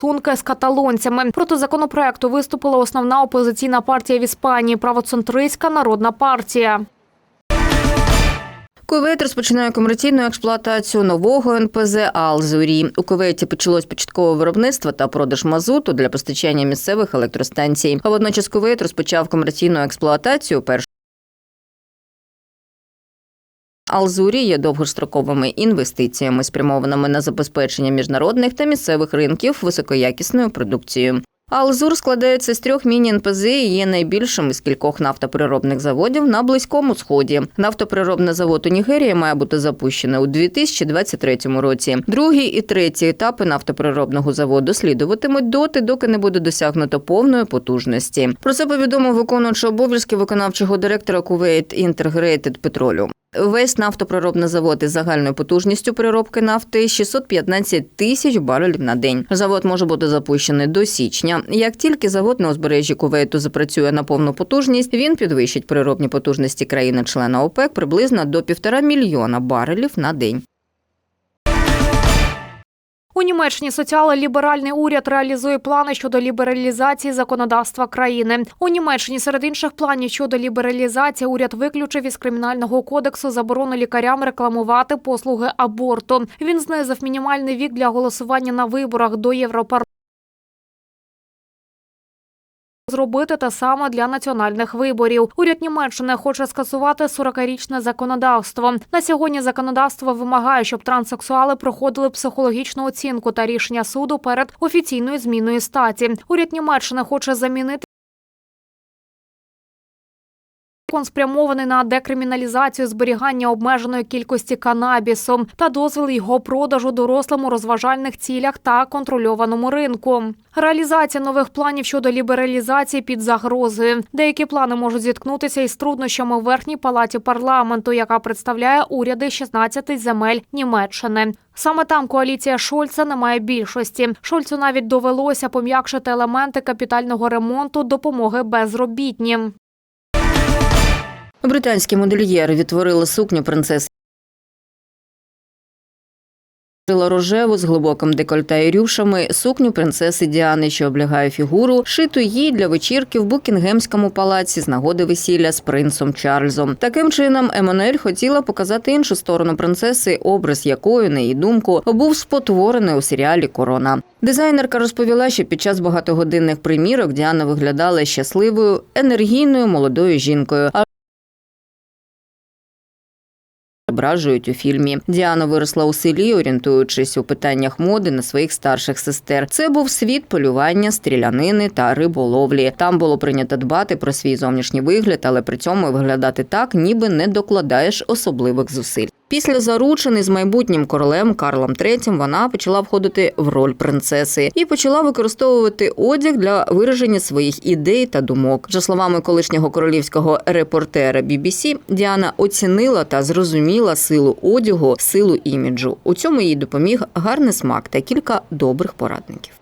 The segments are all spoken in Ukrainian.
Тунка з каталонцями проти законопроекту виступила основна опозиційна партія в Іспанії правоцентристська народна партія. Кувейт розпочинає комерційну експлуатацію нового НПЗ Алзурі. У Кувейті почалось початкове виробництво та продаж мазуту для постачання місцевих електростанцій. А водночас Кувейт розпочав комерційну експлуатацію першого. Алзурі є довгостроковими інвестиціями, спрямованими на забезпечення міжнародних та місцевих ринків високоякісною продукцією. Алзур складається з трьох міні-НПЗ і є найбільшим із кількох нафтопереробних заводів на Близькому Сході. Нафтопереробний завод у Нігерії має бути запущений у 2023 році. Другий і третій етапи нафтопереробного заводу слідуватимуть доти, доки не буде досягнуто повної потужності. Про це повідомив виконуючий обов'язки виконавчого директора Kuwait Integrated Petroleum. Весь нафтопроробний завод із загальною потужністю переробки нафти 615 тисяч барелів на день. Завод може бути запущений до січня. Як тільки завод на узбережжі Кувейту запрацює на повну потужність, він підвищить переробні потужності країни-члена ОПЕК приблизно до півтора мільйона барелів на день. У Німеччині соціально-ліберальний уряд реалізує плани щодо лібералізації законодавства країни. У Німеччині серед інших планів щодо лібералізації уряд виключив із кримінального кодексу заборону лікарям рекламувати послуги аборту. Він знизив мінімальний вік для голосування на виборах до Європарламенту. Зробити те саме для національних виборів. Уряд Німеччини хоче скасувати 40-річне законодавство. На сьогодні законодавство вимагає, щоб транссексуали проходили психологічну оцінку та рішення суду перед офіційною зміною статі. Уряд Німеччини хоче замінити. Закон спрямований на декриміналізацію зберігання обмеженої кількості канабісу та дозвіл його продажу дорослим у розважальних цілях та контрольованому ринку. Реалізація нових планів щодо лібералізації під загрозою. Деякі плани можуть зіткнутися із труднощами в верхній палаті парламенту, яка представляє уряди 16 земель Німеччини. Саме там коаліція Шольца не має більшості. Шольцу навіть довелося пом'якшити елементи капітального ремонту допомоги безробітнім. Британські модельєри відтворили сукню принцеси. Рожеву з глибоким декольте і рюшами сукню принцеси Діани, що облягає фігуру, шиту їй для вечірки в Букінгемському палаці з нагоди весілля з принцом Чарльзом. Таким чином, Еммануель хотіла показати іншу сторону принцеси, образ якої, на її думку, був спотворений у серіалі Корона. Дизайнерка розповіла, що під час багатогодинних примірок Діана виглядала щасливою, енергійною молодою жінкою. Зображують у фільмі. Діана виросла у селі, орієнтуючись у питаннях моди на своїх старших сестер. Це був світ полювання, стрілянини та риболовлі. Там було прийнято дбати про свій зовнішній вигляд, але при цьому виглядати так, ніби не докладаєш особливих зусиль. Після заручини з майбутнім королем Карлом III вона почала входити в роль принцеси і почала використовувати одяг для вираження своїх ідей та думок. За словами колишнього королівського репортера BBC, Діана оцінила та зрозуміла силу одягу, силу іміджу. У цьому їй допоміг гарний смак та кілька добрих порадників.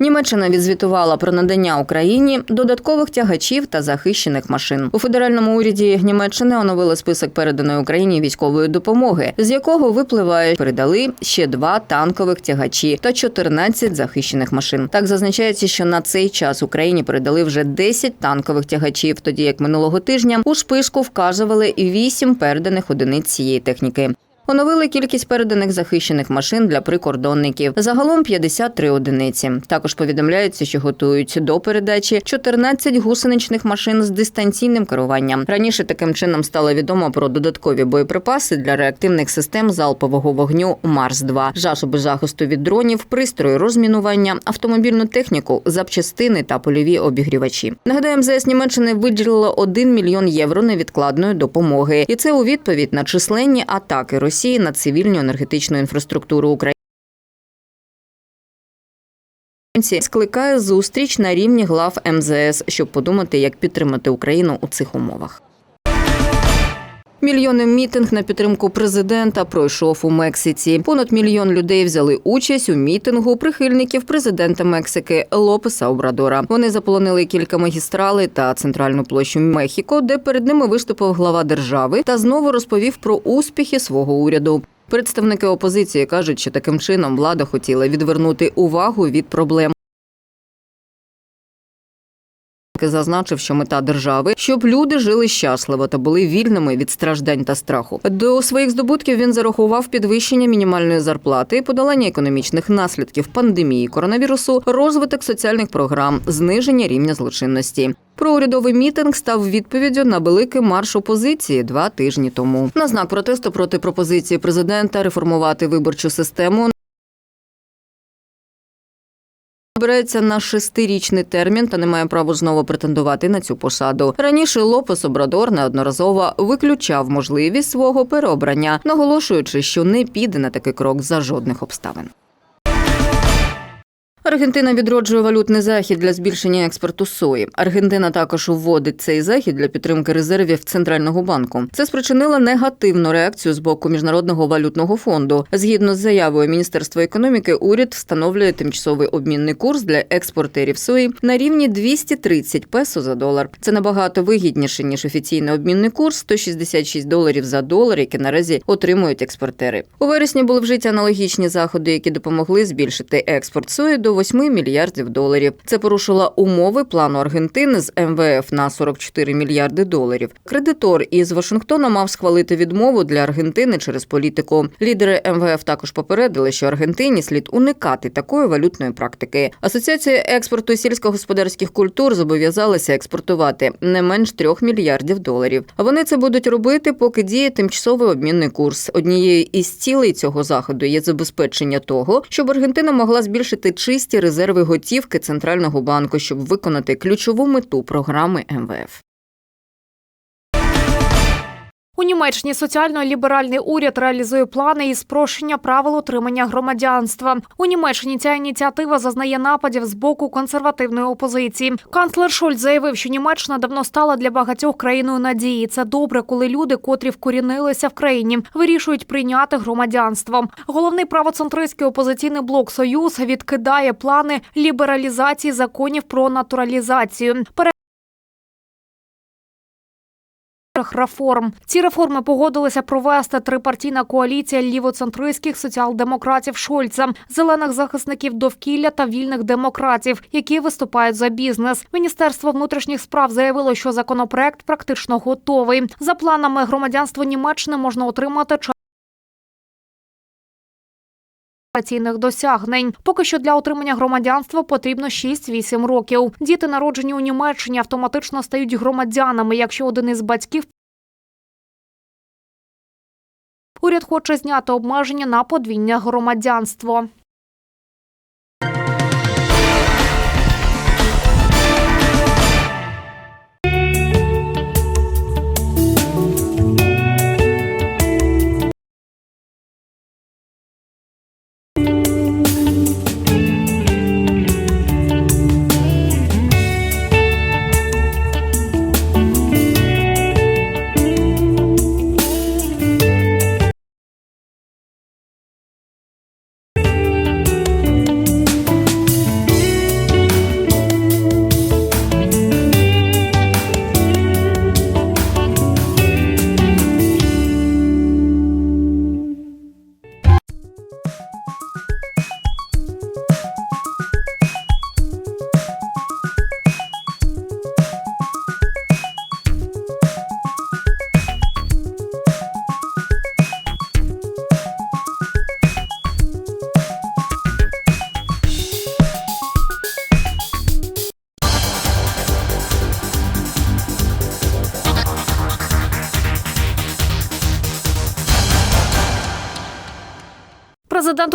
Німеччина відзвітувала про надання Україні додаткових тягачів та захищених машин. У федеральному уряді Німеччини оновили список переданої Україні військової допомоги, з якого випливає, передали ще два танкових тягачі та 14 захищених машин. Так зазначається, що на цей час Україні передали вже 10 танкових тягачів, тоді як минулого тижня у списку вказували 8 переданих одиниць цієї техніки. Оновили кількість переданих захищених машин для прикордонників. Загалом 53 одиниці. Також повідомляється, що готують до передачі 14 гусеничних машин з дистанційним керуванням. Раніше таким чином стало відомо про додаткові боєприпаси для реактивних систем залпового вогню Марс 2 засоби захисту від дронів, пристрої розмінування, автомобільну техніку, запчастини та польові обігрівачі. Нагадаю, МЗС Німеччини виділило 1 мільйон євро невідкладної допомоги, і це у відповідь на численні атаки Росії на цивільну енергетичну інфраструктуру України. Скликає зустріч на рівні глав МЗС, щоб подумати, як підтримати Україну у цих умовах. Мільйонний мітинг на підтримку президента пройшов у Мексиці. Понад мільйон людей взяли участь у мітингу прихильників президента Мексики Лопеса Обрадора. Вони заполонили кілька магістралей та центральну площу Мехіко, де перед ними виступив глава держави та знову розповів про успіхи свого уряду. Представники опозиції кажуть, що таким чином влада хотіла відвернути увагу від проблем. Зазначив, що мета держави, щоб люди жили щасливо та були вільними від страждань та страху. До своїх здобутків він зарахував підвищення мінімальної зарплати, подолання економічних наслідків пандемії коронавірусу, розвиток соціальних програм, зниження рівня злочинності. Проурядовий мітинг став відповіддю на великий марш опозиції два тижні тому. На знак протесту проти пропозиції президента реформувати виборчу систему Обирається на шестирічний термін та не має права знову претендувати на цю посаду. Раніше Лопес Обрадор неодноразово виключав можливість свого переобрання, наголошуючи, що не піде на такий крок за жодних обставин. Аргентина відроджує валютний захід для збільшення експорту сої. Аргентина також вводить цей захід для підтримки резервів центрального банку. Це спричинило негативну реакцію з боку міжнародного валютного фонду. Згідно з заявою Міністерства економіки, уряд встановлює тимчасовий обмінний курс для експортерів сої на рівні 230 песо за долар. Це набагато вигідніше ніж офіційний обмінний курс 166 доларів за долар, який наразі отримують експортери. У вересні були вжиті аналогічні заходи, які допомогли збільшити експорт сої до 8 мільярдів доларів. Це порушило умови плану Аргентини з МВФ на 44 мільярди доларів. Кредитор із Вашингтона мав схвалити відмову для Аргентини через політику. Лідери МВФ також попередили, що Аргентині слід уникати такої валютної практики. Асоціація експорту сільськогосподарських культур зобов'язалася експортувати не менш 3 мільярдів доларів. Вони це будуть робити, поки діє тимчасовий обмінний курс. Однією із цілей цього заходу є забезпечення того, щоб Аргентина могла збільшити чисті резерви готівки центрального банку, щоб виконати ключову мету програми МВФ. У Німеччині соціально-ліберальний уряд реалізує плани із спрощення правил отримання громадянства. У Німеччині ця ініціатива зазнає нападів з боку консервативної опозиції. Канцлер Шольц заявив, що Німеччина давно стала для багатьох країною надії. Це добре, коли люди, котрі вкорінилися в країні, вирішують прийняти громадянство. Головний правоцентристський опозиційний блок Союз відкидає плани лібералізації законів про натуралізацію. Реформ. Ці реформи погодилися провести трипартійна коаліція лівоцентристських соціал-демократів Шольца, зелених захисників довкілля та вільних демократів, які виступають за бізнес. Міністерство внутрішніх справ заявило, що законопроект практично готовий. За планами громадянство Німеччини можна отримати Ційних досягнень поки що для отримання громадянства потрібно 6-8 років. Діти, народжені у Німеччині, автоматично стають громадянами, якщо один із батьків уряд хоче зняти обмеження на подвійне громадянство.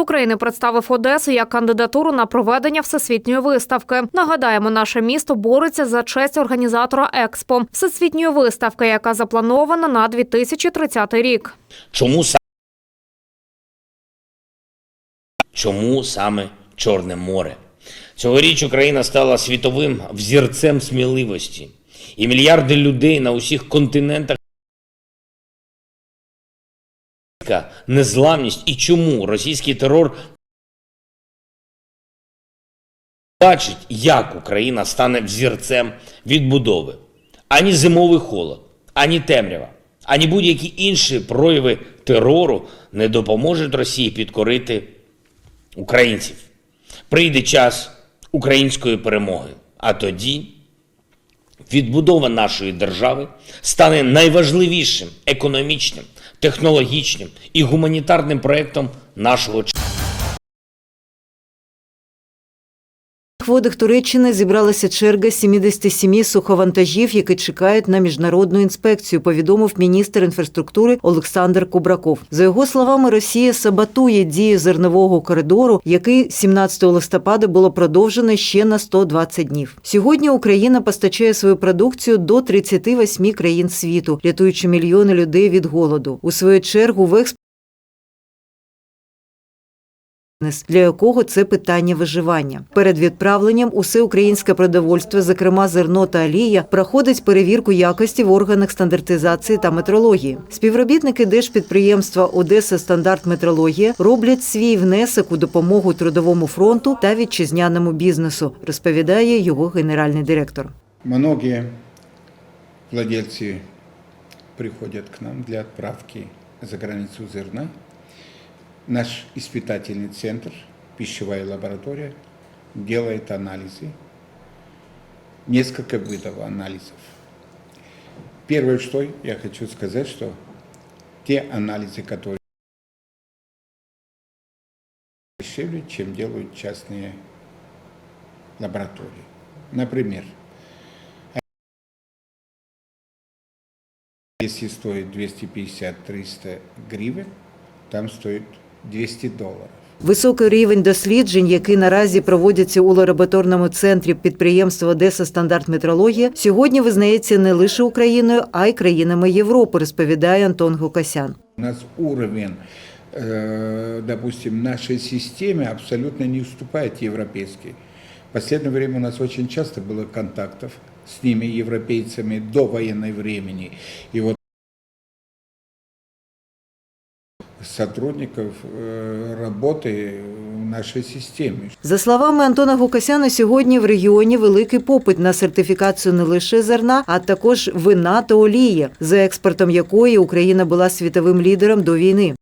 України представив Одесу як кандидатуру на проведення всесвітньої виставки. Нагадаємо, наше місто бореться за честь організатора експо всесвітньої виставки, яка запланована на 2030 рік. Чому са- Чому саме Чорне море? Цьогоріч Україна стала світовим взірцем сміливості, і мільярди людей на усіх континентах. Незламність і чому російський терор бачить, як Україна стане взірцем відбудови. Ані зимовий холод, ані темрява, ані будь-які інші прояви терору не допоможуть Росії підкорити українців. Прийде час української перемоги, а тоді відбудова нашої держави стане найважливішим економічним, технологічним і гуманітарним проєктом нашого часу. Водах Туреччини зібралася черга 77 суховантажів, які чекають на міжнародну інспекцію, повідомив міністр інфраструктури Олександр Кубраков. За його словами, Росія саботує дію зернового коридору, який 17 листопада було продовжено ще на 120 днів. Сьогодні Україна постачає свою продукцію до 38 країн світу, рятуючи мільйони людей від голоду. У свою чергу в експорт бізнес, для якого це питання виживання. Перед відправленням усе українське продовольство, зокрема зерно та олія, проходить перевірку якості в органах стандартизації та метрології. Співробітники держпідприємства Одеса Стандарт Метрологія роблять свій внесок у допомогу трудовому фронту та вітчизняному бізнесу, розповідає його генеральний директор. Многие владельцы приходят к нам для отправки за границу зерна. Наш испытательный центр, пищевая лаборатория, делает анализы, несколько видов анализов. Первое, что я хочу сказать, что те анализы, которые дешевле, чем делают частные лаборатории. Например, Если стоит 250-300 гривен, там стоит 200 долларов. Високий рівень досліджень, який наразі проводяться у лабораторному центрі підприємства Одеса Стандарт Метрологія, сьогодні визнається не лише Україною, а й країнами Європи, розповідає Антон Гукасян. У нас уровень, э, допустим, нашей системе абсолютно не уступает европейской. В последнее время у нас очень часто было контактов с ними, европейцами, до военной времени. И вот сотрудников э, работы в нашей системе. За словами Антона Гукасяна, сьогодні в регіоні великий попит на сертифікацію не лише зерна, а також вина та олії, за експортом якої Україна була світовим лідером до війни.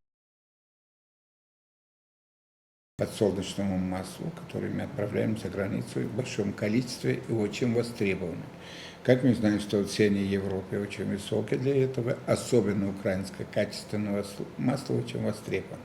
подсолнечному маслу, которое мы отправляем за границу в большом количестве и очень востребованы. Как мы знаем, что цены Европы очень высокие для этого, особенно украинское качественное масло очень востребовано.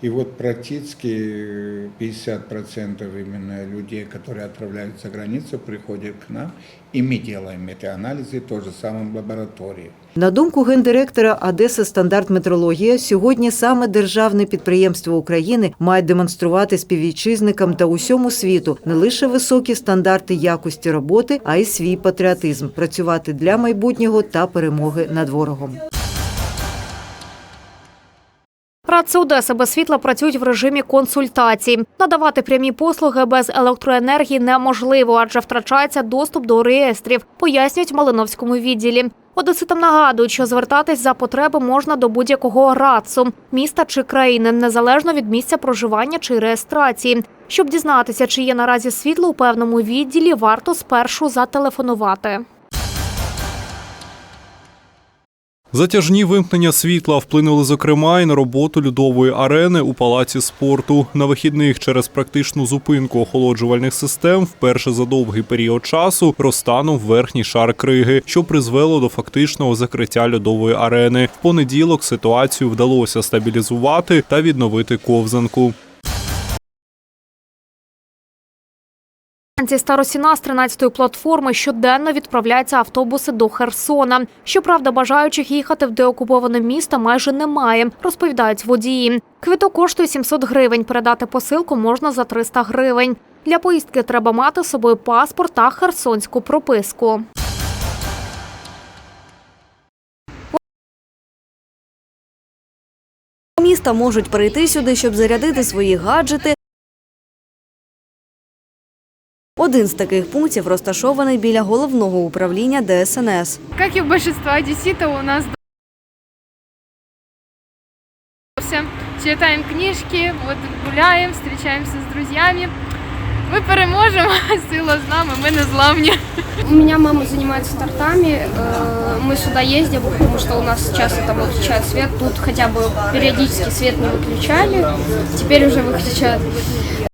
И вот практически 50% именно людей, которые отправляют за границу, приходят к нам, и мы делаем эти анализы то же самое в лаборатории. На думку гендиректора Одеса Стандарт Метрологія, сьогодні саме державне підприємство України має демонструвати співвітчизникам та усьому світу не лише високі стандарти якості роботи, а й свій патріотизм працювати для майбутнього та перемоги над ворогом. Радці Одеси без світла працюють в режимі консультацій. Надавати прямі послуги без електроенергії неможливо, адже втрачається доступ до реєстрів, пояснюють в Малиновському відділі. Одеситам нагадують, що звертатись за потреби можна до будь-якого РАЦу, міста чи країни, незалежно від місця проживання чи реєстрації. Щоб дізнатися, чи є наразі світло у певному відділі, варто спершу зателефонувати. Затяжні вимкнення світла вплинули зокрема і на роботу льодової арени у палаці спорту. На вихідних через практичну зупинку охолоджувальних систем вперше за довгий період часу розтанув верхній шар криги, що призвело до фактичного закриття льодової арени. В понеділок ситуацію вдалося стабілізувати та відновити ковзанку. Зі Старосіна з 13-ї платформи щоденно відправляються автобуси до Херсона. Щоправда, бажаючих їхати в деокуповане місто майже немає, розповідають водії. Квиток коштує 700 гривень. Передати посилку можна за 300 гривень. Для поїздки треба мати з собою паспорт та херсонську прописку. міста можуть прийти сюди, щоб зарядити свої гаджети. Один з таких пунктів розташований біля головного управління ДСНС. Как и у большинства одесситов, у нас дома читаем книжки, вот гуляем, встречаемся с друзьями. Ми переможемо, сила з нами, ми не зламні. У меня мама занимается тортами. э, Мы сюда ездим, потому что у нас часто там выключают свет. Тут хотя бы периодически свет не выключали. Теперь уже выключают.